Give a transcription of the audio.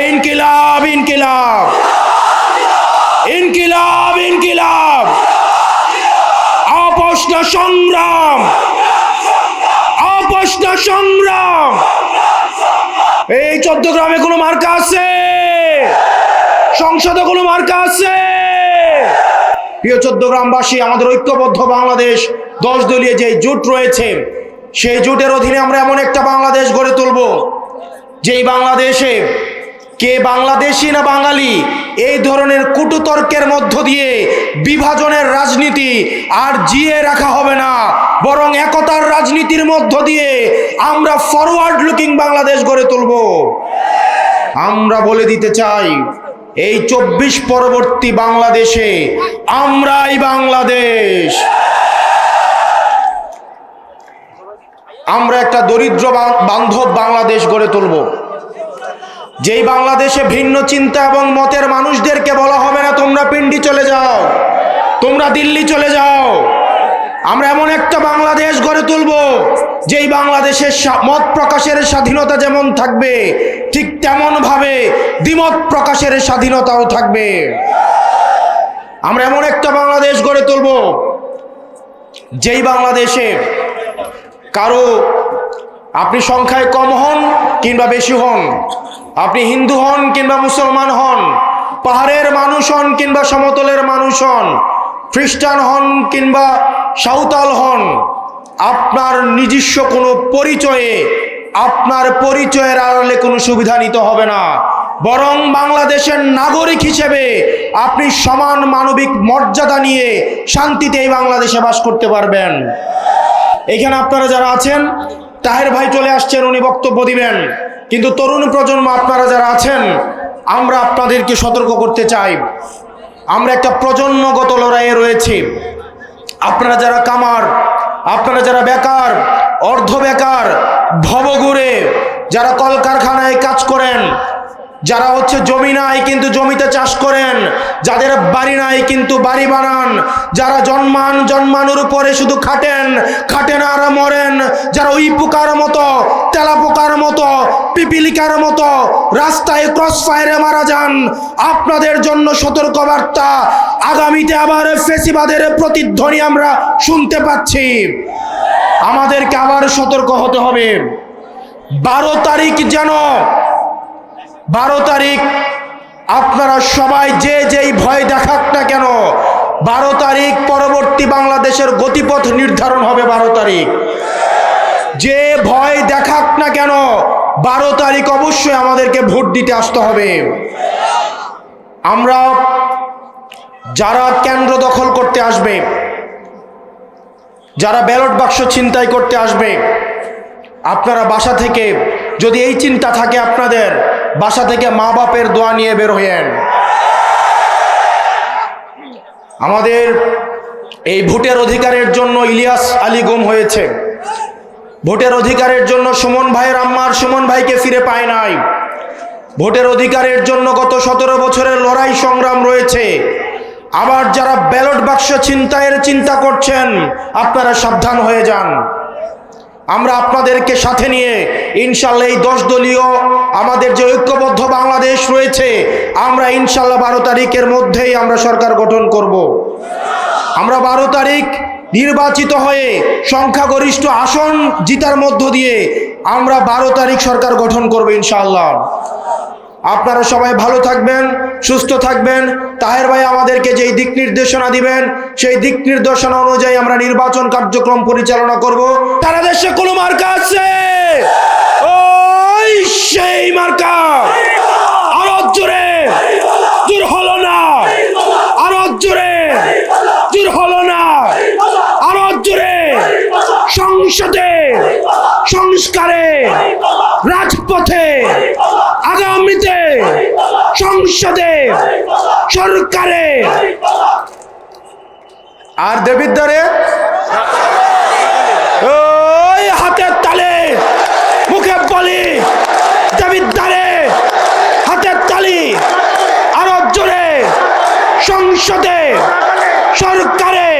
ইনকিলাব ইনকিলাব। ইনকিলাব ইনকিলাব। অপস্ন সংগ্রাম। অপস্ন সংগ্রাম। এই চোদ্দ গ্রামে কোনো মার্কা আছে? সংসদে কোনো মার্কা আছে? প্রিয় চোদ্দ গ্রামবাসী, আমাদের ঐক্যবদ্ধ বাংলাদেশ, দশ দলীয় যে জোট রয়েছে, সেই জোটের অধীনে আমরা এমন একটা বাংলাদেশ গড়ে তুলব, যেই বাংলাদেশে কে বাংলাদেশি না বাঙালি? এই ধরনের কুটুতর্কের মধ্য দিয়ে বিভাজনের রাজনীতি আর জিয়ে রাখা হবে না। বরং একতার রাজনীতির মধ্য দিয়ে আমরা ফরওয়ার্ড লুকিং বাংলাদেশ গড়ে তুলব। আমরা বলে দিতে চাই, এই চব্বিশ পরবর্তী বাংলাদেশে আমরাই বাংলাদেশ। আমরা একটা দরিদ্র বান্ধব বাংলাদেশ গড়ে তুলব। যেই বাংলাদেশে ভিন্ন চিন্তা এবং মতের মানুষদেরকে বলা হবে না, তোমরা পিন্ডি চলে যাও, তোমরা দিল্লি চলে যাও। আমরা এমন একটা বাংলাদেশ গড়ে তুলব, যেই বাংলাদেশের মত প্রকাশের স্বাধীনতা যেমন থাকবে, ঠিক তেমনভাবে দ্বিমত প্রকাশের স্বাধীনতাও থাকবে। আমরা এমন একটা বাংলাদেশ গড়ে তুলব, যেই বাংলাদেশে কারও আপনি সংখ্যায় কম হন কিংবা বেশি হন আপনি হিন্দু হন কিংবা মুসলমান হন, পাহাড়ের মানুষ হন কিংবা সমতলের মানুষ হন, খ্রিস্টান হন কিংবা সাঁওতাল হন, আপনার নিজস্ব কোনো পরিচয়ে, আপনার পরিচয়ের আড়ালে কোনো সুবিধা নিতে হবে না। বরং বাংলাদেশের নাগরিক হিসেবে আপনি সমান মানবিক মর্যাদা নিয়ে শান্তিতে এই বাংলাদেশে বাস করতে পারবেন। এখানে আপনারা যারা আছেন, তাহের ভাই চলে আসছেন, উনি বক্তব্য দিবেন। কিন্তু তরুণ প্রজন্ম আপনারা যারা আছেন, আমরা আপনাদেরকে সতর্ক করতে চাই। আমরা একটা প্রজন্মগত লড়াইয়ে রয়েছি। আপনারা যারা কামার, আপনারা যারা বেকার, অর্ধ বেকার, ভবঘুরে, যারা কলকারখানায় কাজ করেন যারা হচ্ছে জমি নাই কিন্তু জমিতে চাষ করেন, যাদের বাড়ি নাই কিন্তু বাড়ি বানান, যারা জন্মান জন্মানোর উপরে শুধু খাটেন খাটেন আর মরেন, যারা উই পোকার মতো, তেলা পোকার মতো, পিপিলিকার মতো রাস্তায় ক্রস ফায়ারে মারা যান, আপনাদের জন্য সতর্কবার্তা আগামীতে আবার ফেসিবাদের প্রতিধ্বনি আমরা শুনতে পাচ্ছি। আমাদেরকে আবার সতর্ক হতে হবে। বারো তারিখ যেন বারো তারিখ, আপনারা সবাই যে যেই ভয় দেখাক না কেন, বারো তারিখ পরবর্তী বাংলাদেশের গতিপথ নির্ধারণ হবে বারো তারিখ। যে ভয় দেখাক না কেন, বারো তারিখ অবশ্যই আমাদেরকে ভোট দিতে আসতে হবে। আমরা যারা কেন্দ্র দখল করতে আসবে, যারা ব্যালট বাক্স ছিনতাই করতে আসবে, আপনারা বাসা থেকে যদি এই চিন্তা থাকে আপনাদের বাসা থেকে মা বাপের দোয়া নিয়ে বের হইয়েন। আমাদের এই ভোটের অধিকারের জন্য ইলিয়াস আলী গুম হয়েছে। ভোটের অধিকারের জন্য সুমন ভাইয়ের আম্মার সুমন ভাইকে ফিরে পায় নাই। ভোটের অধিকারের জন্য গত সতেরো বছরের লড়াই সংগ্রাম রয়েছে। আবার যারা ব্যালট বাক্স ছিনতাইয়ের চিন্তা করছেন, আপনারা সাবধান হয়ে যান। আমরা আপনাদেরকে সাথে নিয়ে ইনশাল্লাহ এই দশ দলীয় আমাদের যে ঐক্যবদ্ধ বাংলাদেশ রয়েছে, আমরা ইনশাল্লাহ বারো তারিখের মধ্যেই আমরা সরকার গঠন করব। আমরা বারো তারিখ নির্বাচিত হয়ে সংখ্যাগরিষ্ঠ আসন জিতার মধ্য দিয়ে আমরা বারো তারিখ সরকার গঠন করব ইনশাআল্লাহ আপনারা সবাই ভালো থাকবেন, সুস্থ থাকবেন। তাহের ভাই আমাদেরকে যেই দিক নির্দেশনা দিবেন, সেই দিক নির্দেশনা অনুযায়ী আমরা নির্বাচন কার্যক্রম পরিচালনা করব। সারা দেশে কোনো মার্কা আছে? সেই মার্কা। আরও জোরে জোর হলো না। আরও জোরে জোর হলো না। আরও জোরে সংসদে, সংস্কারে, রাজপথে, আগামীতে সংসদে সরকারে। আর দেবীর দ্বারে? ওই হাতের তালে মুখে বলি দেবীর দ্বারে। হাতের তালি আরব জোরে সংসদে সরকারে।